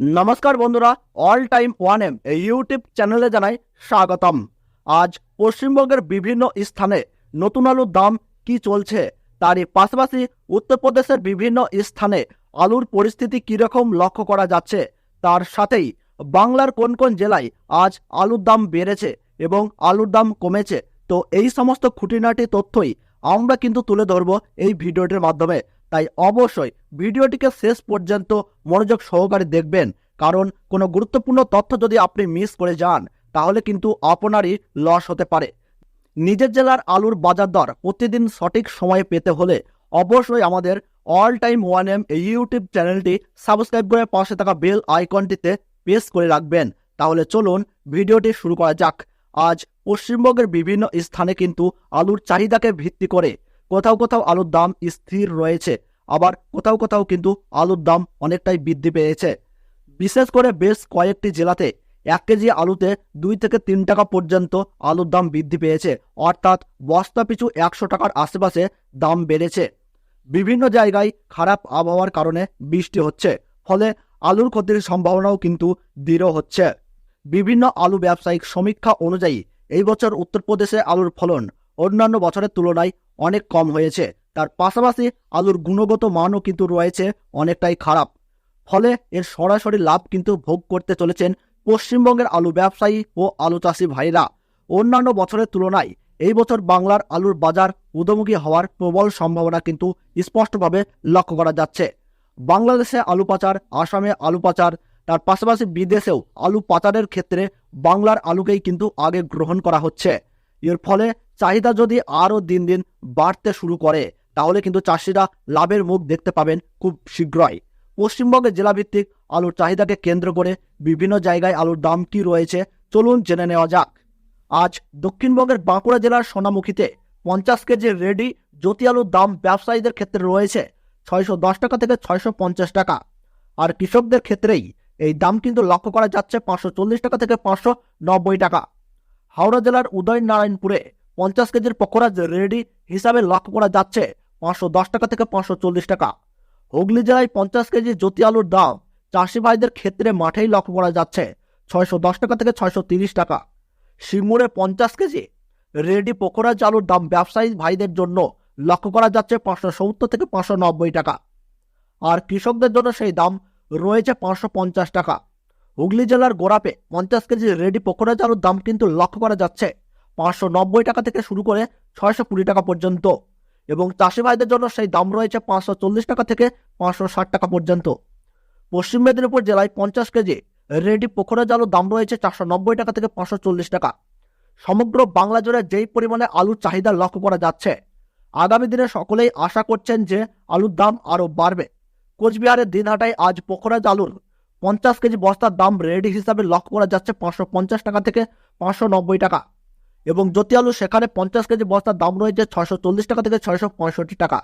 নমস্কার বন্ধুরা all time one M এই ইউটিউব চ্যানেলে জানাই স্বাগতম। আজ পশ্চিমবঙ্গের বিভিন্ন স্থানে নতুন আলুর দাম কি চলছে, তারই পাশাপাশি উত্তরপ্রদেশের বিভিন্ন স্থানে আলুর পরিস্থিতি কীরকম লক্ষ্য করা যাচ্ছে, তার সাথেই বাংলার কোন কোন জেলায় আজ আলুর দাম বেড়েছে এবং আলুর দাম কমেছে, তো এই সমস্ত খুঁটিনাটি তথ্যই আমরা কিন্তু তুলে ধরব এই ভিডিওটির মাধ্যমে। তাই অবশ্যই ভিডিওটিকে শেষ পর্যন্ত মনোযোগ সহকারে দেখবেন। কারণ কোনো গুরুত্বপূর্ণ তথ্য যদি আপনি মিস করে যান, তাহলে কিন্তু আপনারই লস হতে পারে। নিজের জেলার আলুর বাজার দর প্রতিদিন সঠিক সময়ে পেতে হলে অবশ্যই আমাদের অল টাইম ওয়ান এম এই ইউটিউব চ্যানেলটি সাবস্ক্রাইব করে পাশে থাকা বেল আইকনটিতে প্রেস করে রাখবেন। তাহলে চলুন ভিডিওটি শুরু করা যাক। আজ পশ্চিমবঙ্গের বিভিন্ন স্থানে কিন্তু আলুর চাহিদাকে ভিত্তি করে কোথাও কোথাও আলুর দাম স্থির রয়েছে, আবার কোথাও কোথাও কিন্তু আলুর দাম অনেকটাই বৃদ্ধি পেয়েছে। বিশেষ করে বেশ কয়েকটি জেলাতে এক কেজি আলুতে দুই থেকে তিন টাকা পর্যন্ত আলুর দাম বৃদ্ধি পেয়েছে, অর্থাৎ বস্তা পিছু একশো টাকার আশেপাশে দাম বেড়েছে। বিভিন্ন জায়গায় খারাপ আবহাওয়ার কারণে বৃষ্টি হচ্ছে, ফলে আলুর ক্ষতির সম্ভাবনাও কিন্তু দৃঢ় হচ্ছে। বিভিন্ন আলু ব্যবসায়িক সমীক্ষা অনুযায়ী এই বছর উত্তরপ্রদেশে আলুর ফলন অন্যান্য বছরের তুলনায় অনেক কম হয়েছে। তার পাশাপাশি আলুর গুণগত মানও কিন্তু রয়েছে অনেকটাই খারাপ। ফলে এর সরাসরি লাভ কিন্তু ভোগ করতে চলেছেন পশ্চিমবঙ্গের আলু ব্যবসায়ী ও আলু চাষি ভাইরা। অন্যান্য বছরের তুলনায় এই বছর বাংলার আলুর বাজার উদমুখী হওয়ার প্রবল সম্ভাবনা কিন্তু স্পষ্টভাবে লক্ষ্য করা যাচ্ছে। বাংলাদেশে আলু পাচার, আসামে আলু পাচার, তার পাশাপাশি বিদেশেও আলু পাচারের ক্ষেত্রে বাংলার আলুকেই কিন্তু আগে গ্রহণ করা হচ্ছে। এর ফলে চাহিদা যদি আরও দিন দিন বাড়তে শুরু করে, তাহলে কিন্তু চাষিরা লাভের মুখ দেখতে পাবেন খুব শীঘ্রই। পশ্চিমবঙ্গের জেলাভিত্তিক আলুর চাহিদাকে কেন্দ্র করে বিভিন্ন জায়গায় আলুর দাম কি রয়েছে, চলুন জেনে নেওয়া যাক। আজ দক্ষিণবঙ্গের বাঁকুড়া জেলার সোনামুখীতে পঞ্চাশ কেজি রেডি জ্যোতি আলুর দাম ব্যবসায়ীদের ক্ষেত্রে রয়েছে ছয়শো দশ টাকা থেকে ছয়শো পঞ্চাশ টাকা। আর কৃষকদের ক্ষেত্রেই এই দাম কিন্তু লক্ষ্য করা যাচ্ছে পাঁচশো চল্লিশ টাকা থেকে পাঁচশো নব্বই টাকা। হাওড়া জেলার উদয়নারায়ণপুরে পঞ্চাশ কেজির পকোড়া রেডি হিসাবে লক্ষ্য করা যাচ্ছে পাঁচশো দশ টাকা থেকে পাঁচশো চল্লিশ টাকা। হুগলি জেলায় পঞ্চাশ কেজি জ্যোতি আলুর দাম চাষি ভাইদের ক্ষেত্রে মাঠেই লক্ষ্য করা যাচ্ছে ছয়শো দশ টাকা থেকে ছয়শো তিরিশ টাকা। সিঙ্গুরে পঞ্চাশ কেজি রেডি পকোড়া চালুর দাম ব্যবসায়ী ভাইদের জন্য লক্ষ্য করা যাচ্ছে পাঁচশো সত্তর থেকে পাঁচশো নব্বই টাকা। আর কৃষকদের জন্য সেই দাম রয়েছে পাঁচশো পঞ্চাশ টাকা। হুগলি জেলার গোড়াপে পঞ্চাশ কেজি রেডি পকোড়া চালুর দাম কিন্তু লক্ষ্য করা যাচ্ছে পাঁচশো নব্বই টাকা থেকে শুরু করে ছয়শো কুড়ি টাকা পর্যন্ত। এবং চাষি ভাইদের জন্য সেই দাম রয়েছে পাঁচশো চল্লিশ টাকা থেকে পাঁচশো ষাট টাকা পর্যন্ত। পশ্চিম মেদিনীপুর জেলায় পঞ্চাশ কেজি রেডি পোখরা জালুর দাম রয়েছে চারশো নব্বই টাকা থেকে পাঁচশো চল্লিশ টাকা। সমগ্র বাংলা জুড়ে যেই পরিমাণে আলুর চাহিদা লক্ষ্য করা যাচ্ছে, আগামী দিনে সকলেই আশা করছেন যে আলুর দাম আরও বাড়বে। কোচবিহারের দিনহাটায় আজ পোখরা জালুর পঞ্চাশ কেজি বস্তার দাম রেডি হিসাবে লক্ষ্য করা যাচ্ছে পাঁচশো পঞ্চাশ টাকা থেকে পাঁচশো নব্বই টাকা। এবং জ্যোতি আলু সেখানে পঞ্চাশ কেজি বস্তার দাম রয়েছে ছয়শো চল্লিশ টাকা থেকে ছয়শো পঁয়ষট্টি টাকা।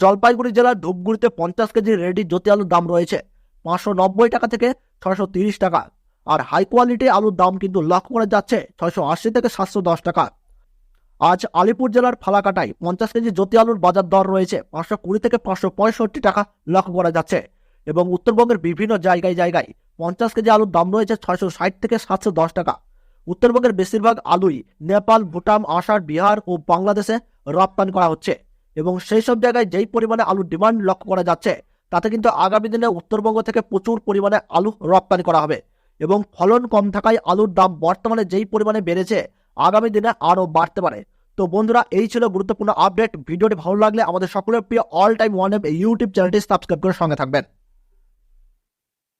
জলপাইগুড়ি জেলার ধূপগুড়িতে পঞ্চাশ কেজি রেডি জ্যোতি আলুর দাম রয়েছে পাঁচশো নব্বই টাকা থেকে ছয়শো তিরিশ টাকা আর হাই কোয়ালিটি আলুর দাম কিন্তু লক্ষ্য করা যাচ্ছে ছয়শো আশি থেকে সাতশো দশ টাকা। আজ আলিপুর জেলার ফালাকাটায় পঞ্চাশ কেজি জ্যোতি আলুর বাজার দর রয়েছে পাঁচশো কুড়ি থেকে পাঁচশো পঁয়ষট্টি টাকা লক্ষ্য করা যাচ্ছে এবং উত্তরবঙ্গের বিভিন্ন জায়গায় জায়গায় পঞ্চাশ কেজি আলুর দাম রয়েছে ছয়শো ষাট থেকে সাতশো দশ টাকা। উত্তরবঙ্গের বেশিরভাগ আলুই নেপাল, ভুটান, আসাম, বিহার ও বাংলাদেশে রপ্তানি করা হচ্ছে এবং সেই সব জায়গায় যেই পরিমাণে আলুর ডিমান্ড লক্ষ্য করা যাচ্ছে, তাতে কিন্তু আগামী দিনে উত্তরবঙ্গ থেকে প্রচুর পরিমাণে আলু রপ্তানি করা হবে এবং ফলন কম থাকায় আলুর দাম বর্তমানে যেই পরিমাণে বেড়েছে, আগামী দিনে আরও বাড়তে পারে। তো বন্ধুরা, এই ছিল গুরুত্বপূর্ণ আপডেট। ভিডিওটি ভালো লাগলে আমাদের সকলের প্রিয় all time one F YouTube চ্যানেলটি সাবস্ক্রাইব করে সঙ্গে থাকবেন।